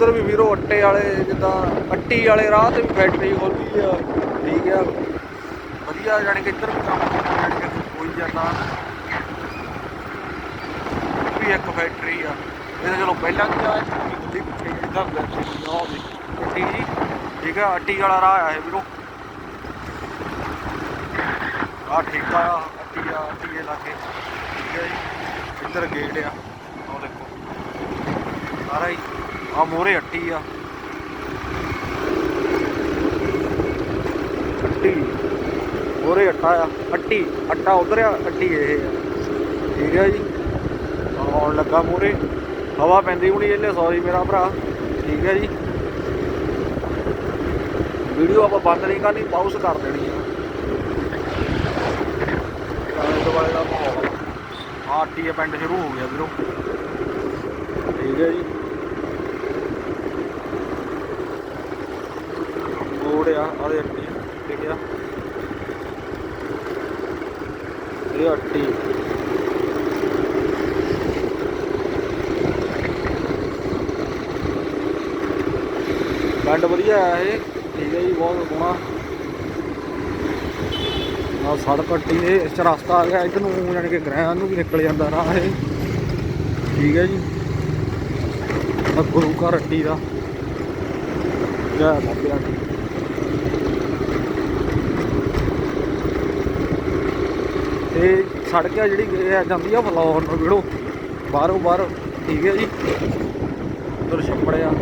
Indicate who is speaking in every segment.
Speaker 1: ਇੱਧਰ ਵੀ ਵੀਰੋ ਅੱਟੇ ਵਾਲੇ ਜਿੱਦਾਂ ਅੱਟੀ ਵਾਲੇ ਰਾਹ ਤੇ ਵੀ ਫੈਕਟਰੀ ਖੋਲੀ ਆ। ਠੀਕ ਆ। ਵਧੀਆ ਜਾਣੀ ਕਿ ਇੱਧਰ ਵੀ ਕੰਮ ਜਾਣੀ ਕਿ ਹੋਈ ਜਾਂਦਾ ਵੀ ਇੱਕ ਫੈਕਟਰੀ ਆ। ਇਹ ਚਲੋ ਪਹਿਲਾਂ ਵੀ ਆ ਦਿੱਲੀ ਪਿੱਛੇ ਜਿੱਦਾਂ ਫੈਕਟਰੀ ਆ ਵੀ ਅੱਟੀ ਜੀ। ਠੀਕ ਆ, ਅੱਟੀ ਵਾਲਾ ਰਾਹ ਆ ਇਹ ਵੀਰੋ। ਆ ਠੀਕ ਆ, ਅੱਟੀ ਆ, ਅੱਟੀ ਦੇ ਲਾਗੇ। ਠੀਕ ਹੈ ਜੀ। ਇੱਧਰ ਗੇਟ ਆ। ਉਹ ਦੇਖੋ। ਸਾਰਾ ਹੀ ਆ ਮੋਰੇ ਅੱਟੀ ਆ। ਅੱਟੀ ਮੋਰੇ ਅੱਟਾ ਆ। ਅੱਟੀ ਅੱਟਾ ਉਧਰ ਆ ਅੱਟੀ ਇਹ ਆ। ਠੀਕ ਹੈ ਜੀ। ਆਉਣ ਲੱਗਾ ਮੋਰੇ ਹਵਾ ਪੈਂਦੀ ਹੁਣੀ ਇਹਨੇ ਸੌਰੀ ਮੇਰਾ ਭਰਾ। ਠੀਕ ਹੈ ਜੀ। ਵੀਡੀਓ ਆਪਾਂ ਬੰਦ ਨਹੀਂ ਕਰਨੀ ਪਾਉਸ ਕਰ ਦੇਣੀ ਆ। ਆਲੇ ਦੁਆਲੇ ਦਾ ਮਾਹੌਲ ਆ। ਟੀ ਪਿੰਡ ਸ਼ੁਰੂ ਹੋ ਗਿਆ ਵੀਰੋ। ਠੀਕ ਹੈ ਜੀ। ਬੋਰਡ ਆ ਆਦੇ ਅੱਟੀ ਠੀਕ ਆ। ਇਹ ਅੱਟੀ ਪਿੰਡ ਵਧੀਆ ਆ ਇਹ, ਠੀਕ ਹੈ ਜੀ, ਬਹੁਤ ਸੋਹਣਾ। ਆ ਸੜਕ ਅੱਟੀ ਦੇ ਇਸ 'ਚ ਰਸਤਾ ਆ ਗਿਆ, ਇੱਧਰ ਨੂੰ ਜਾਣੀ ਕਿ ਗ੍ਰਹਿਆਂ ਨੂੰ ਵੀ ਨਿਕਲ ਜਾਂਦਾ ਰਾਹ ਇਹ। ਠੀਕ ਹੈ ਜੀ। ਆ ਗੁਰੂ ਘਰ ਅੱਟੀ ਦਾ। ਜੈ ਬਾਬਿਆਂ ਦੀ। ਤੇ ਸੜਕ ਆ ਜਿਹੜੀ, ਇਹ ਜਾਂਦੀ ਆ ਫਲੋਰ ਨੂੰ ਵੀੜੋ। ਬਾਹਰੋਂ ਬਾਹਰ, ਠੀਕ ਹੈ ਜੀ। ਉਧਰ ਆ।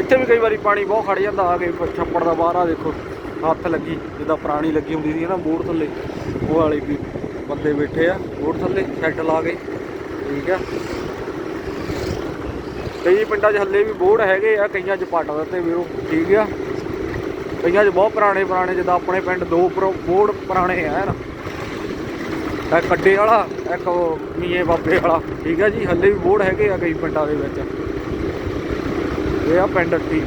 Speaker 1: ਇੱਥੇ ਵੀ ਕਈ ਵਾਰੀ ਪਾਣੀ ਬਹੁਤ ਖੜ ਜਾਂਦਾ, ਆ ਕੇ ਛੱਪੜ ਦਾ ਬਾਹਰ ਆ, ਦੇਖੋ, ਹੱਥ ਲੱਗੀ, ਜਿੱਦਾਂ ਪੁਰਾਣੀ ਲੱਗੀ ਹੁੰਦੀ ਸੀ ਨਾ ਬੋਰ ਥੱਲੇ। ਉਹ ਵਾਲੇ ਵੀ ਬੰਦੇ ਬੈਠੇ ਆ, ਬੋਰ ਥੱਲੇ ਸ਼ੈੱਡ ਲਾ ਕੇ, ਠੀਕ ਆ। ਕਈ ਪਿੰਡਾਂ 'ਚ ਹੱਲੇ ਵੀ ਬੋਰਡ ਹੈਗੇ ਆ, ਕਈਆਂ 'ਚ ਪੱਟ ਦਿੱਤੇ ਵੀਰੋ, ਠੀਕ ਆ। ਕਈਆਂ 'ਚ ਬਹੁਤ ਪੁਰਾਣੇ ਪੁਰਾਣੇ, ਜਿੱਦਾਂ ਆਪਣੇ ਪਿੰਡ ਦੋ ਬੋਰਡ ਪੁਰਾਣੇ ਆ ਨਾ? ਇੱਕ ਕੱਡੇ ਵਾਲਾ, ਇੱਕ ਮੀਏ ਬਾਬੇ ਵਾਲਾ, ਠੀਕ ਹੈ ਜੀ? ਹੱਲੇ ਵੀ ਬੋਰਡ ਹੈਗੇ ਆ ਕਈ ਪਿੰਡਾਂ ਦੇ ਵਿੱਚ। ਇਹ ਆ ਪਿੰਡ ਅੱਟੀ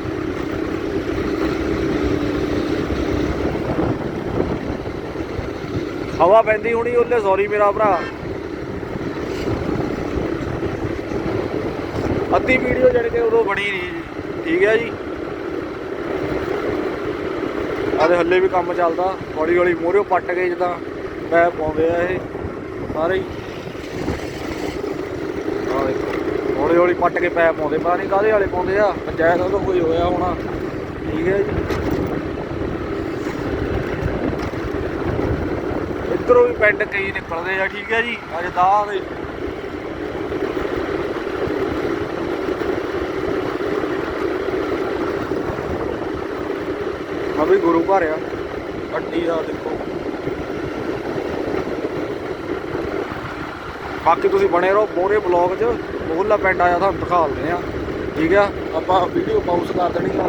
Speaker 1: ਹਵਾ ਪੈਂਦੀ ਹੋਣੀ ਉਹਲੇ ਸੌਰੀ ਮੇਰਾ ਭਰਾ। ਅੱਧੀ ਵੀਡੀਓ ਜਿਹੜੀ ਕਿ ਉਦੋਂ ਬਣੀ ਨਹੀਂ ਜੀ ਠੀਕ ਹੈ ਜੀ? ਆਦੇ ਹੱਲੇ ਵੀ ਕੰਮ ਚੱਲਦਾ, ਹੌਲੀ ਹੌਲੀ ਮੋਰਿਓ ਪੱਟ ਕੇ ਜਿੱਦਾਂ ਪੈ ਪਾਉਂਦੇ ਆ ਇਹ, ਸਾਰੇ ਹੌਲੀ ਹੌਲੀ ਪੱਟ ਕੇ ਪੈ ਪਾਉਂਦੇ, ਪਤਾ ਨਹੀਂ ਕਾਹਦੇ ਵਾਲੇ ਪਾਉਂਦੇ ਆ, ਪੰਚਾਇਤ ਉਹਦਾ ਕੋਈ ਹੋਇਆ ਹੋਣਾ, ਠੀਕ ਹੈ ਜੀ। ਇੱਧਰੋਂ ਵੀ ਪਿੰਡ ਕਈ ਨਿਕਲਦੇ ਆ, ਠੀਕ ਹੈ ਜੀ, ਅੱਜ ਦਾ ਦੇ ਵੀ ਗੁਰੂ ਘਰ ਆ। ਅੱਡੀ ਦਾ ਦੇਖੋ। ਬਾਕੀ ਤੁਸੀਂ ਬਣੇ ਰਹੋ ਮੋਰੇ ਬਲੌਗ 'ਚ। ਮੋਹਲਾ ਪਿੰਡ ਆਇਆ ਤੁਹਾਨੂੰ ਦਿਖਾ ਦਿੰਦੇ ਆ ਠੀਕ ਆ? ਆਪਾਂ ਵੀਡੀਓ ਪਾਉਸ ਕਰ ਦੇਣੀ ਆ।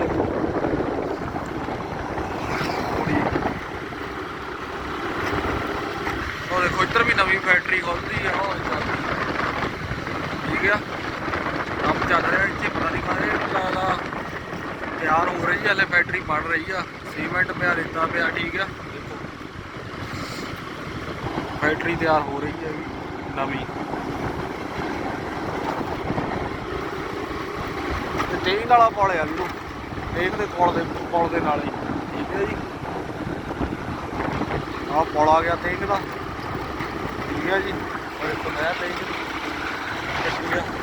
Speaker 1: ਉਹ ਦੇਖੋ, ਇੱਧਰ ਵੀ ਨਵੀਂ ਫੈਕਟਰੀ ਖੁੱਲਦੀ ਆ। ਉਹ ਠੀਕ ਆ? ਕੰਮ ਚੱਲ ਰਿਹਾ ਇੱਥੇ, ਪਤਾ ਨਹੀਂ ਕਾਹਦੇ ਲੱਗਦਾ ਤਿਆਰ ਹੋ ਰਹੀ ਹੈ ਹਲੇ ਫੈਕਟਰੀ ਬਣ ਰਹੀ ਆ। ਸੀਮੈਂਟ ਪਿਆ, ਰੇਤਾ ਪਿਆ, ਠੀਕ ਆ। ਦੇਖੋ। ਫੈਕਟਰੀ ਤਿਆਰ ਹੋ ਰਹੀ ਹੈ ਨਵੀਂ। ਤੇ ਟੇਂਗ ਵਾਲਾ ਪੁਲ ਆ ਵੀਰੋ। ਟੇਂਗ ਦੇ ਕੋਲ ਦੇ, ਪੁਲ ਦੇ ਨਾਲ ਹੀ। ਠੀਕ ਹੈ ਜੀ। ਆਹ ਪੁਲ ਆ ਗਿਆ ਟੇਂਗ ਦਾ। ਠੀਕ ਹੈ ਜੀ। ਔਰ ਇੱਕ ਨया ਟੇਂਗ ਠੀਕ ਹੈ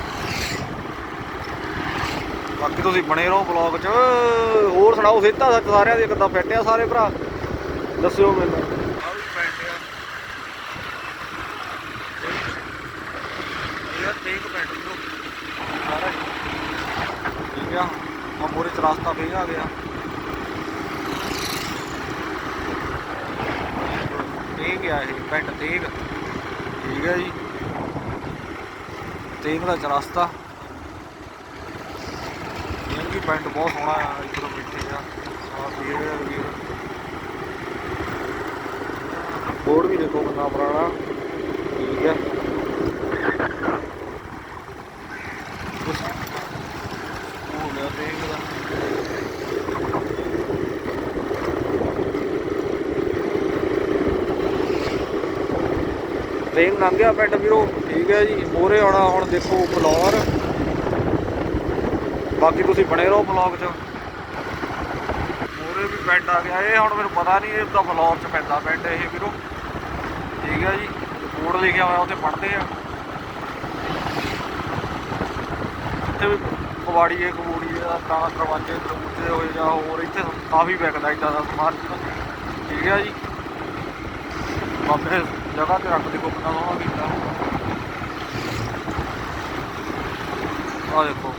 Speaker 1: ਬਾਕੀ ਤੁਸੀਂ ਬਣੇ ਰਹੋ ਬਲੌਗ 'ਚ। ਹੋਰ ਸੁਣਾਓ ਸਿੱਧਾ ਸੱਚ ਸਾਰਿਆਂ ਦੇ ਕਿੱਦਾਂ ਫਿੱਟ ਆ ਸਾਰੇ ਭਰਾ? ਦੱਸਿਓ ਮੈਨੂੰ। ਆ ਵੀ ਪੈਂਟ ਆ ਇਹ ਟੇਕ ਪੈਂਟ ਨੂੰ ਸਾਰਾ ਠੀਕ ਆ ਆ ਮੋਰੇ ਚ ਰਸਤਾ ਫੇਰ ਆ ਗਿਆ। ਠੀਕ ਆ ਇਹ, ਪਿੰਡ ਤੇਗ। ਠੀਕ ਹੈ ਜੀ। ਤੇਗ ਦਾ ਚਰਸਤਾ ਪਿੰਡ ਬਹੁਤ ਸੋਹਣਾ ਆ ਇੱਧਰੋਂ ਬੈਠੇ ਆ। ਆ ਵੀਰ ਵੀਰ ਬੋਰਡ ਵੀ ਦੇਖੋ ਕਿੰਨਾ ਪੁਰਾਣਾ। ਠੀਕ ਹੈ ਉਹ ਲਿਆ ਤੇਗ ਟ੍ਰੇਨ ਲੰਘ ਗਿਆ ਪਿੰਡ ਵੀਰੋ। ਠੀਕ ਹੈ ਜੀ। ਮੋਰੇ ਆਉਣਾ ਹੁਣ ਦੇਖੋ ਫਲੋਰ ਬਾਕੀ ਤੁਸੀਂ ਬਣੇ ਰਹੋ ਵਲੌਗ 'ਚ। ਮੂਰੇ ਵੀ ਪਿੰਡ ਆ ਗਿਆ। ਇਹ ਹੁਣ ਮੈਨੂੰ ਪਤਾ ਨਹੀਂ, ਇਹ ਤਾਂ ਫਲੋਰ 'ਚ ਪੈਂਦਾ ਪਿੰਡ ਇਹ ਵੀਰੋ। ਠੀਕ ਹੈ ਜੀ। ਬੋਰਡ ਲਿਖਿਆ ਹੋਇਆ ਉੱਥੇ ਪੜ੍ਹਦੇ ਆ। ਇੱਥੇ ਵੀ ਕਵਾੜੀਏ ਕਬੂੜੀਏ ਦਾ ਪੁਰਾਣਾ ਦਰਵਾਜ਼ੇ ਦਰਵਾਜ਼ੇ ਹੋਏ ਜਾਂ ਹੋਰ ਇੱਥੇ ਕਾਫੀ ਵਿਕਦਾ ਇੱਦਾਂ ਦਾ ਸਮਾਨ। ਠੀਕ ਹੈ ਜੀ। ਬਾਬੇ ਜਗ੍ਹਾ ਤੇ ਰੱਖ ਦੇ ਕੋ ਕਿੰਨਾ ਸੋਹਣਾ ਕੀਤਾ ਆ ਦੇਖੋ।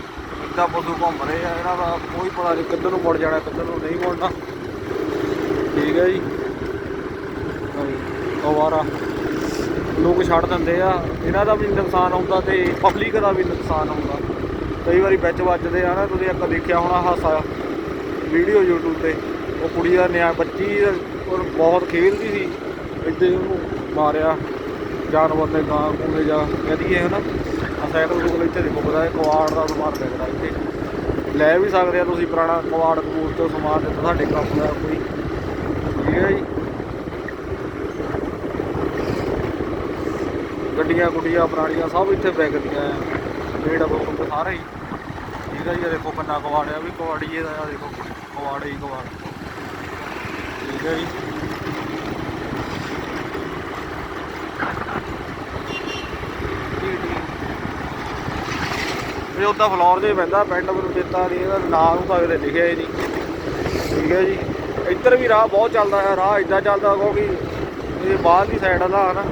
Speaker 1: ਇੱਦਾਂ ਪਸ਼ੂ ਘੁੰਮ ਰਹੇ ਆ, ਇਹਨਾਂ ਦਾ ਕੋਈ ਪਤਾ ਨਹੀਂ ਕਿੱਧਰ ਨੂੰ ਮੁੜ ਜਾਣਾ, ਕਿੱਧਰ ਨੂੰ ਨਹੀਂ ਮੁੜਨਾ। ਠੀਕ ਹੈ ਜੀ। ਅਵਾਰਾ ਲੋਕ ਛੱਡ ਦਿੰਦੇ ਆ। ਇਹਨਾਂ ਦਾ ਵੀ ਨੁਕਸਾਨ ਹੁੰਦਾ ਤੇ ਪਬਲਿਕ ਦਾ ਵੀ ਨੁਕਸਾਨ ਹੁੰਦਾ। ਕਈ ਵਾਰੀ ਵਿੱਚ ਵੱਜਦੇ ਆ ਨਾ, ਤੁਸੀਂ ਇੱਕ ਦੇਖਿਆ ਹੋਣਾ ਹਾਸਾ ਵੀਡੀਓ YouTube ਤੇ। ਉਹ ਕੁੜੀ ਦਾ ਨਿਆ, ਬੱਚੀ ਔਰ ਬਹੁਤ ਖੇਲਦੀ ਸੀ। ਇੱਦਾਂ ਉਹਨੂੰ ਮਾਰਿਆ, ਜਾਨਵਰ ਨੇ ਗਾਂ ਕੋਲੇ ਜਾ ਕਹਦੀਏ ਹੈ ਨਾ ਸਾਈਕਲ ਕੋਲ ਇੱਥੇ ਦੇਖੋ ਪਤਾ ਹੈ, ਕਵਾੜ ਦਾ ਸਮਾਨ ਵਿਕਦਾ ਇੱਥੇ। ਲੈ ਵੀ ਸਕਦੇ ਆ ਤੁਸੀਂ ਪੁਰਾਣਾ ਕਵਾੜ ਕਬੂਲ ਤੋਂ ਸਮਾਨ ਤੇ ਤੁਹਾਡੇ ਕੰਮ ਦਾ ਕੋਈ ਠੀਕ ਹੈ ਜੀ। ਗੱਡੀਆਂ ਗੁੱਡੀਆਂ ਪੁਰਾਣੀਆਂ ਸਭ ਇੱਥੇ ਵਿਕਦੀਆਂ ਆ। ਰੇਡ ਬੁੱਕ ਸਾਰੇ ਹੀ। ਠੀਕ ਹੈ ਜੀ, ਇਹ ਦੇਖੋ ਕੰਨਾ ਕਵਾੜਿਆ ਵੀ ਕਵਾੜੀਏ ਦਾ ਆ, ਦੇਖੋ। ਕਵਾੜੇ ਹੀ ਕਵਾੜ। ਠੀਕ ਹੈ ਜੀ। ਇਹ ਉੱਦਾਂ ਫਲੋਰ ਦੇ ਪੈਂਦਾ, ਪਿੰਡ ਮੈਨੂੰ ਚੇਤਾ ਨਹੀਂ, ਇਹਦਾ ਨਾਂ ਨੂੰ ਤਾਂ ਇਹਦੇ ਲਿਖਿਆ ਹੀ ਨਹੀਂ। ਠੀਕ ਹੈ ਜੀ। ਇੱਧਰ ਵੀ ਰਾਹ ਬਹੁਤ ਚੱਲਦਾ ਹੈ, ਰਾਹ ਇੱਦਾਂ ਚੱਲਦਾ ਕਿਉਂਕਿ ਇਹ ਬਾਹਰਲੀ ਸਾਈਡ ਦਾ ਹਨਾ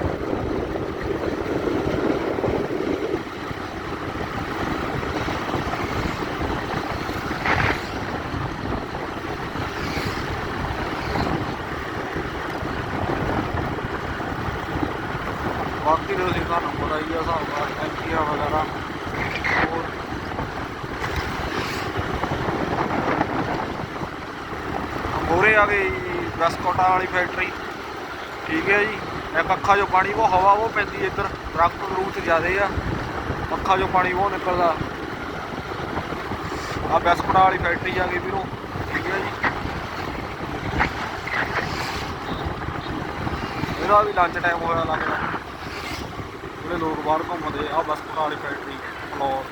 Speaker 1: ਬਾਕੀ ਦੇ ਤੁਸੀਂ ਤੁਹਾਨੂੰ ਪਤਾ ਹੀ ਆ ਹਿਸਾਬ ਨਾਲ ਟੈਂਕੀਆਂ ਵਗੈਰਾ ਹੋਰ ਮੋਰੇ ਆ ਗਈ ਬਸਕੋਟਾ ਵਾਲੀ ਫੈਕਟਰੀ ਠੀਕ ਹੈ ਜੀ। ਇਹ ਪੱਖਾ ਜੋ ਪਾਣੀ, ਉਹ ਹਵਾ ਉਹ ਪੈਂਦੀ ਹੈ ਇੱਧਰ। ਦਰਖਤ ਰੂਟ ਜ਼ਿਆਦੇ ਆ। ਪੱਖਾ ਜੋ ਪਾਣੀ, ਉਹ ਨਿਕਲਦਾ। ਆ ਬਸਕੋਟਾ ਵਾਲੀ ਫੈਕਟਰੀ ਆ ਗਈ ਵੀਰੋ। ਠੀਕ ਹੈ ਜੀ। ਇਹਦਾ ਵੀ ਲੰਚ ਟਾਈਮ ਹੋਇਆ ਲੱਗਦਾ ਜਿਹੜੇ ਲੋਕ ਬਾਹਰ ਘੁੰਮਦੇ ਆ ਬਸਕੋਟਾ ਵਾਲੀ ਫੈਕਟਰੀ ਫਲੋਰ।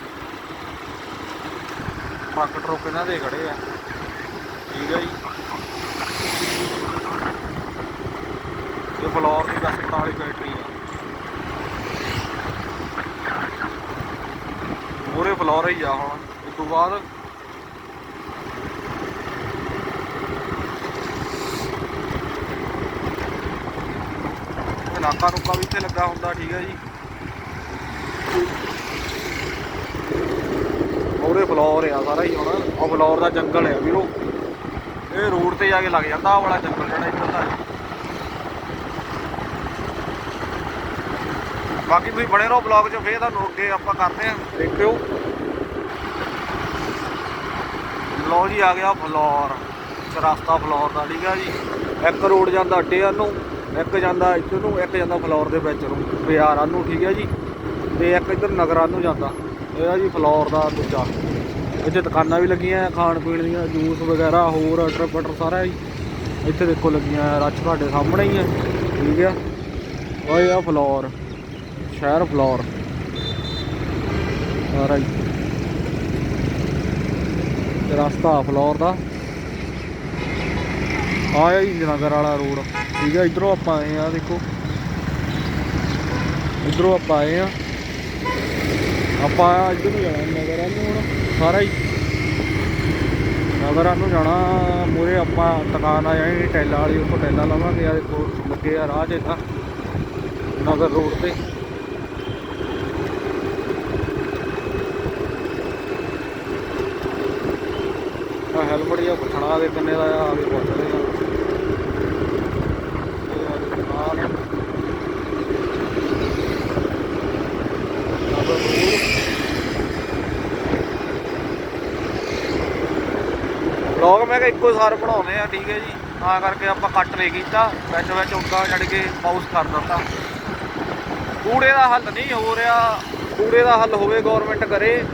Speaker 1: ਟਰੱਕ ਟਰੁੱਕ ਇਹਨਾਂ ਦੇ ਖੜੇ ਆ। ਠੀਕ ਹੈ ਜੀ। ਇਹ ਫਲੋਰ ਦੀ ਬਸਕੋਟਾ ਵਾਲੀ ਫੈਕਟਰੀ ਆ। ਮੂਰੇ ਫਲੋਰ ਹੀ ਆ ਹੁਣ। ਉਸ ਤੋਂ ਬਾਅਦ ਨਾਕਾ ਨੁਕਾ ਵੀ ਇੱਥੇ ਲੱਗਾ ਹੁੰਦਾ, ਠੀਕ ਹੈ ਜੀ। ਉਹਦੇ ਫਲੋਰ ਆ ਸਾਰਾ ਹੀ ਹੁਣ। ਉਹ ਫਲੋਰ ਦਾ ਜੰਗਲ ਆ ਵੀਰੋ। ਇਹ ਰੋਡ ਤੇ ਜਾ ਕੇ ਲੱਗ ਜਾਂਦਾ, ਆਹ ਵਾਲਾ ਜੰਗਲ ਜਿਹੜਾ ਇੱਧਰ ਦਾ। ਬਾਕੀ ਤੁਸੀਂ ਬਣੇ ਰਹੋ ਬਲੌਗ 'ਚ, ਫੇਰ ਤੁਹਾਨੂੰ ਅੱਗੇ ਆਪਾਂ ਕਰਦੇ ਆ ਦੇਖਿਓ। ਲੋ ਜੀ, ਆ ਗਿਆ ਫਲੋਰ। ਰਸਤਾ ਫਲੋਰ ਦਾ, ਠੀਕ ਆ ਜੀ। ਇੱਕ ਰੋਡ ਜਾਂਦਾ ਅੱਡੇ ਵੱਲ ਨੂੰ, ਇੱਕ ਜਾਂਦਾ ਇੱਧਰ ਨੂੰ, ਇੱਕ ਜਾਂਦਾ ਫਲੋਰ ਦੇ ਵਿੱਚ ਨੂੰ, ਬਾਜ਼ਾਰਾਂ ਨੂੰ, ਠੀਕ ਹੈ ਜੀ। ਤੇ ਇੱਕ ਇੱਧਰ ਨਗਰਾਂ ਨੂੰ ਜਾਂਦਾ। ਇਹ ਆ ਜੀ ਫਲੋਰ ਦਾ ਦੂਜਾ। ਇੱਥੇ ਦੁਕਾਨਾਂ ਵੀ ਲੱਗੀਆਂ ਖਾਣ ਪੀਣ ਦੀਆਂ, ਜੂਸ ਵਗੈਰਾ, ਹੋਰ ਅਟਰ ਪਟਰ ਸਾਰਾ ਹੀ ਇੱਥੇ ਦੇਖੋ ਲੱਗੀਆਂ ਰੱਛ ਤੁਹਾਡੇ ਸਾਹਮਣੇ ਹੀ ਹੈ ਠੀਕ ਹੈ ਓਏ ਆ ਫਲੋਰ ਸ਼ਹਿਰ ਫਲੋਰ ਸਾਰਾ ਹੀ। ਰਸਤਾ ਫਲੋਰ ਦਾ। ਆਇਆ ਹੀ ਨਗਰ ਵਾਲਾ ਰੋਡ ਠੀਕ ਹੈ ਇਧਰੋਂ ਆਪਾਂ ਆਏ ਆ, ਦੇਖੋ। ਇਧਰੋਂ ਆਪਾਂ ਆਏ ਆ। ਆਪਾਂ ਇੱਧਰ ਨੂੰ ਜਾਣਾ ਨਗਰਾਂ ਨੂੰ ਹੁਣ। ਸਾਰਾ ਹੀ। ਨਗਰਾਂ ਨੂੰ ਜਾਣਾ ਮੂਰੇ ਆਪਾਂ ਦੁਕਾਨ ਆ ਜਾਣੀ, ਟੈਲਾ ਵਾਲੀ ਉੱਥੋਂ ਟੈਲਾ ਲਵਾਂਗੇ ਆ ਦੇਖੋ ਲੱਗੇ ਆ ਰਾਹ 'ਚ ਏਦਾਂ ਨਗਰ ਰੋਡ ਤੇ। ਆ ਹੈਲਮਟ ਜਿਹਾ ਪੁੱਛਣਾ ਦੇ ਕਿੰਨੇ ਦਾ ਆ ਆਗੇ ਪੁੱਛਦੇ ਆ ਇਹ ਆ ਜੀ ਦੁਕਾਨ। ਨਗਰ ਰੋਡ। ਵਲੌਗ, ਮੈਂ ਕਿਹਾ ਇੱਕੋ ਸਾਰ ਬਣਾਉਨੇ ਆ, ਠੀਕ ਹੈ ਜੀ। ਤਾਂ ਕਰਕੇ ਆਪਾਂ ਕੱਟ ਨਹੀਂ ਕੀਤਾ। ਵਿੱਚ ਵਿੱਚ ਉੱਦਾਂ ਛੱਡ ਕੇ ਪਾਉਸ ਕਰ ਦਿੱਤਾ। ਕੂੜੇ ਦਾ ਹੱਲ ਨਹੀਂ ਹੋ ਰਿਹਾ। ਕੂੜੇ ਦਾ ਹੱਲ ਹੋਵੇ ਗਵਰਨਮੈਂਟ ਕਰੇ।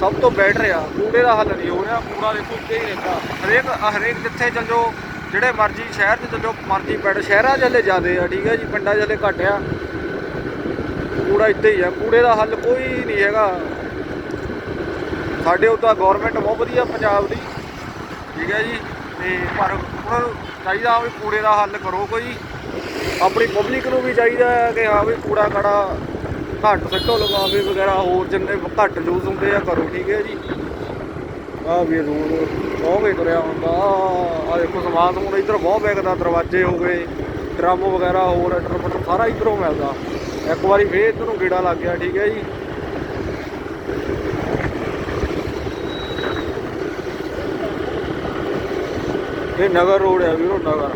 Speaker 1: ਸਭ ਤੋਂ ਬੈਟਰ ਆ। ਕੂੜੇ ਦਾ ਹੱਲ ਨਹੀਂ ਹੋ ਰਿਹਾ। ਕੂੜਾ ਦੇਖੋ ਉੱਤੇ ਹੀ ਰਹਿੰਦਾ। ਹਰੇਕ ਹਰੇਕ ਜਿੱਥੇ ਚੱਲ ਜਾਓ ਜਿਹੜੇ ਮਰਜ਼ੀ ਸ਼ਹਿਰ 'ਚ ਚੱਲ, ਮਰਜ਼ੀ ਪਿੰਡ, ਸ਼ਹਿਰਾਂ 'ਚ ਹਲੇ ਜ਼ਿਆਦੇ ਆ, ਠੀਕ ਹੈ ਜੀ। ਪਿੰਡਾਂ 'ਚ ਹਲੇ ਘੱਟ ਆ। ਕੂੜਾ ਇੱਥੇ ਹੀ ਆ। ਕੂੜੇ ਦਾ ਹੱਲ ਕੋਈ ਨਹੀਂ ਹੈਗਾ। ਸਾਡੇ ਉੱਤਾ ਗਵਰਨਮੈਂਟ ਬਹੁਤ ਵਧੀਆ, ਪੰਜਾਬ ਦੀ ਠੀਕ ਹੈ ਜੀ, ਤੇ ਪਰ ਉਹਨਾਂ ਨੂੰ ਚਾਹੀਦਾ ਵੀ ਕੂੜੇ ਦਾ ਹੱਲ ਕਰੋ ਕੋਈ। ਆਪਣੀ ਪਬਲਿਕ ਨੂੰ ਵੀ ਚਾਹੀਦਾ ਹੈ ਕਿ ਹਾਂ ਵੀ ਕੂੜਾ ਕੜਾ ਘੱਟ ਸੱਟੋ ਲਗਾਵੇ ਵਗੈਰਾ, ਹੋਰ ਜਿੰਨੇ ਘੱਟ ਯੂਜ਼ ਹੁੰਦੇ ਆ ਕਰੋ, ਠੀਕ ਹੈ ਜੀ। ਆ ਵੀ ਰੋਡ ਬਹੁਤ ਵੇ ਤੁਰਿਆ ਹੁੰਦਾ। ਆ ਦੇਖੋ ਸਮਾਨ ਸਮੂਨ ਇੱਧਰ ਬਹੁਤ ਵਿਕਦਾ ਦਰਵਾਜ਼ੇ ਹੋ ਗਏ, ਡਰਮ ਵਗੈਰਾ ਹੋਰ ਟਰਪਟ ਸਾਰਾ ਇੱਧਰੋਂ ਮਿਲਦਾ। ਇੱਕ ਵਾਰੀ ਫੇਰ ਇੱਧਰ ਗੇੜਾ ਲੱਗ ਗਿਆ, ਠੀਕ ਹੈ ਜੀ। ਇਹ ਨਗਰ ਰੋਡ ਹੈ ਵੀਰੋ, ਨਗਰ।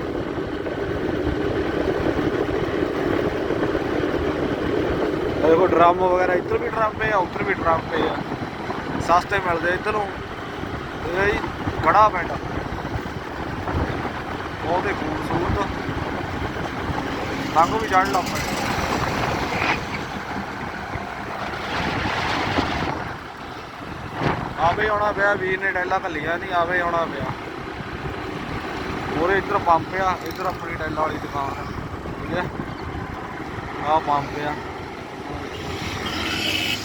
Speaker 1: ਦੇਖੋ, ਡਰਮ ਵਗੈਰਾ, ਇੱਧਰ ਵੀ ਡਰਮ ਪਏ ਆ, ਉੱਧਰ ਵੀ ਡਰਮ ਪਏ ਆ। ਸਸਤੇ ਮਿਲਦੇ ਇੱਧਰੋਂ ਇੱਧਰ। ਇਹ ਜੀ ਬੜਾ ਪਿੰਡ ਬਹੁਤ ਹੀ ਖੂਬਸੂਰਤ। ਰੰਗ ਵੀ ਚੜ੍ਹ ਲੱਗ ਪਏ। ਆਵੇ ਆਉਣਾ ਪਿਆ, ਵੀਰ ਨੇ ਡੈਲਾ ਘੱਲੀਆਂ ਨਹੀਂ ਆਵੇ ਆਉਣਾ ਪਿਆ। ਉਹਦੇ ਇੱਧਰ ਪੰਪ ਆ, ਇੱਧਰ ਆਪਣੀ ਟੈਲਾਂ ਵਾਲੀ ਦੁਕਾਨ ਆ, ਠੀਕ ਹੈ। ਆਹ ਪੰਪ ਆ।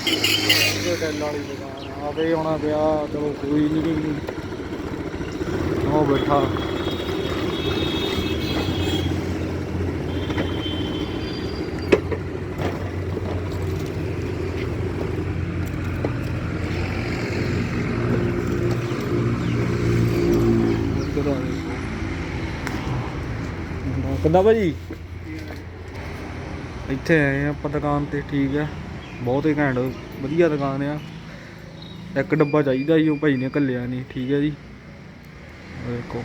Speaker 1: ਇਹ ਟੈਲਾਂ ਵਾਲੀ ਦੁਕਾਨ ਆ। ਆਵੇ ਆਉਣਾ ਵਿਆਹ ਚਲੋ ਕੋਈ ਨਹੀਂ ਉਹ ਬੈਠਾ ਇੱਧਰ ਆ ਦੇਖੋ ਕਿੱਦਾਂ ਭਾਜੀ? ਇੱਥੇ ਆਏ ਆ ਆਪਾਂ ਦੁਕਾਨ ਤੇ, ਠੀਕ ਆ। ਬਹੁਤ ਹੀ ਘੈਂਟ, ਵਧੀਆ ਦੁਕਾਨ ਆ। ਇੱਕ ਡੱਬਾ ਚਾਹੀਦਾ ਸੀ, ਉਹ ਭਾਈ ਨੇ ਘੱਲਿਆ ਨਹੀਂ ਠੀਕ ਹੈ ਜੀ। ਦੇਖੋ।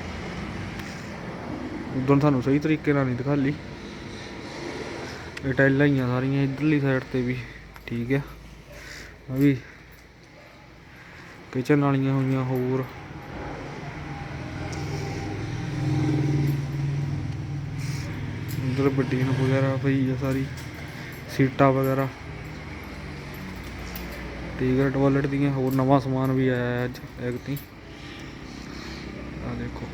Speaker 1: ਉਦੋਂ ਤੁਹਾਨੂੰ ਸਹੀ ਤਰੀਕੇ ਨਾਲ ਨਹੀਂ ਦਿਖਾ ਲਈ ਇਹ ਟਾਈਲਾਂ ਹੀ ਆ ਸਾਰੀਆਂ, ਇਧਰਲੀ ਸਾਈਡ ਤੇ ਵੀ, ਠੀਕ ਆ। ਆ ਵੀ ਕਿਚਨ ਵਾਲੀਆਂ ਹੋਈਆਂ ਹੋਰ। ਅੰਦਰ ਬੈਡੀਨ ਵਗੈਰਾ ਪਈ ਆ ਸਾਰੀ, ਸੀਟਾਂ ਵਗੈਰਾ। ਠੀਕ ਹੈ ਟਾਇਲਟ ਦੀਆਂ ਹੋਰ ਨਵਾਂ ਸਮਾਨ ਵੀ ਆਇਆ ਅੱਜ ਐਗਤੀ ਆ ਦੇਖੋ।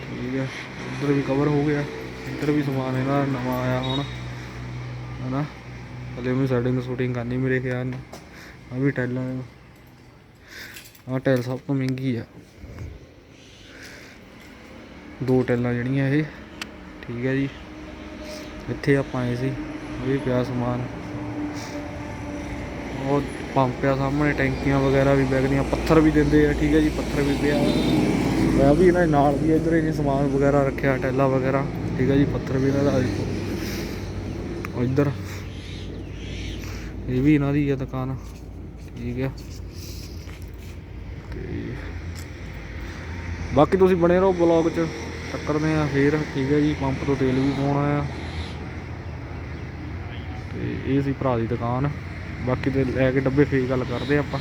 Speaker 1: ਠੀਕ ਹੈ ਉੱਧਰ ਵੀ ਕਵਰ ਹੋ ਗਿਆ ਇੱਧਰ ਵੀ ਸਮਾਨ ਇਹਨਾਂ ਦਾ ਨਵਾਂ ਆਇਆ ਹੁਣ, ਹਨਾ। ਹਲੇ ਉਹਨੂੰ ਸੈਟਿੰਗ ਸ਼ੂਟਿੰਗ ਕਰਨੀ ਮੇਰੇ ਖਿਆਲ ਨਾਲ, ਆ ਵੀ ਟੈਲਾਂ ਆ ਟੈਲ ਸਭ ਤੋਂ ਮਹਿੰਗੀ ਆ। ਦੋ ਟੈਲਾਂ ਜਿਹੜੀਆਂ ਇਹ। ਠੀਕ ਹੈ ਜੀ। ਇੱਥੇ ਆਪਾਂ ਆਏ ਸੀ। ਉਹ ਵੀ ਪਿਆ ਸਮਾਨ। ਉਹ ਪੰਪ ਆ ਸਾਹਮਣੇ, ਟੈਂਕੀਆਂ ਵਗੈਰਾ ਵੀ ਵਿਕਦੀਆਂ ਪੱਥਰ ਵੀ ਦਿੰਦੇ ਆ। ਠੀਕ ਹੈ ਜੀ, ਪੱਥਰ ਵੀ ਪਿਆ। ਮੈਂ ਵੀ ਇਹਨਾਂ ਦੇ ਨਾਲ ਵੀ ਇੱਧਰ ਇਹਨੇ ਸਮਾਨ ਵਗੈਰਾ ਰੱਖਿਆ, ਟੈਲਾ ਵਗੈਰਾ। ਠੀਕ ਹੈ ਜੀ, ਪੱਥਰ ਵੀ ਇਹਨਾਂ ਦਾ ਦੇਖੋ ਉਹ ਇੱਧਰ। ਇਹ ਵੀ ਇਹਨਾਂ ਦੀ ਹੈ ਦੁਕਾਨ। ਠੀਕ ਹੈ। ਤੇ ਬਾਕੀ ਤੁਸੀਂ ਬਣੇ ਰਹੋ ਬਲੌਗ 'ਚ। ਟੱਕਰਦੇ ਆ, ਫੇਰ ਠੀਕ ਹੈ ਜੀ, ਪੰਪ ਤੋਂ ਤੇਲ ਵੀ ਪਾਉਣਾ ਆ। ਤੇ ਇਹ ਸੀ ਭਰਾ ਦੀ ਦੁਕਾਨ। ਬਾਕੀ ਤੇ ਲੈ ਕੇ ਡੱਬੇ ਫੇਰ ਗੱਲ ਕਰਦੇ ਆ ਆਪਾਂ।